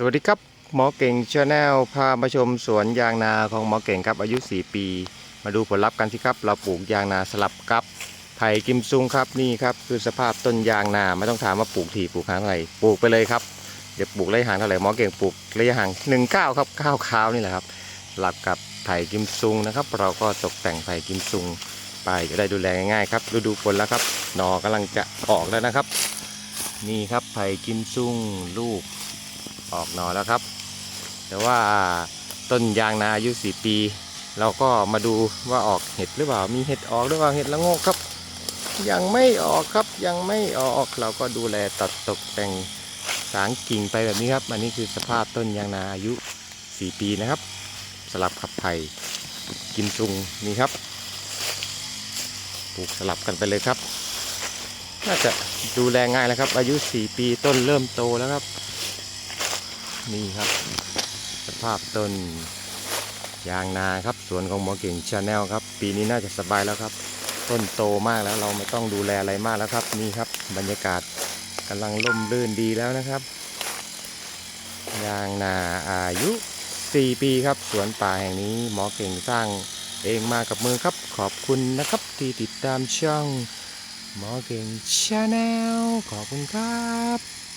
สวัสดีครับหมอเก่งชาแนลพามาชมสวนยางนาของหมอเก่งครับอายุ 4 ปี มาดูผลลัพธ์กันสิครับ เราปลูกยางนาสลับกับไผ่กิมซุงครับนี่ครับคือสภาพต้นยางนาไม่ต้องถามว่าปลูกถี่ปลูกห่างเท่าไรปลูกไปเลยครับเดี๋ยวปลูกระยะห่างเท่าไหร่หมอเก่งปลูกระยะห่างหนึ่งเก้าครับเก้าคราวนี่แหละครับสลับกับไผ่กิมซุงนะครับ เราก็ตกแต่งไผ่กิมซุงไปจะได้ดูแลง่ายๆครับฤดูฝนแล้วครับหนอกำลังจะออกแล้วนะครับ นี่ครับไผ่กิมซุงลูก ออกหนอแล้วครับ แต่ว่าต้นยางนาอายุ4ปี เราก็มาดูว่าออกเห็ดหรือเปล่ามีเห็ดออกหรือเปล่าเห็ดละโงกครับ ยังไม่ออกครับยังไม่ออกเราก็ดูแลตัดตกแต่งสางกิ่งไปแบบนี้ครับ อันนี้คือสภาพต้นยางนาอายุ 4 ปีนะครับ สลับขับไผ่กิมซุงนี่ครับปลูกสลับกันไปเลยครับน่าจะดูแลง่ายแล้วครับ อายุ 4 ปีต้นเริ่มโตแล้วครับ นี่ครับ สภาพต้นยางนาครับสวนของหมอเก่งชาแนลครับ ปีนี้น่าจะสบายแล้วครับ ต้นโตมากแล้วเราไม่ต้องดูแลอะไรมากแล้วครับ นี่ครับบรรยากาศกำลังร่มรื่นดีแล้วนะครับ ยางนาอายุ 4 ปีครับ สวนป่าแห่งนี้หมอเก่งสร้างเองมากับมือครับ ขอบคุณนะครับที่ติดตามช่องหมอเก่งชาแนลขอบคุณครับ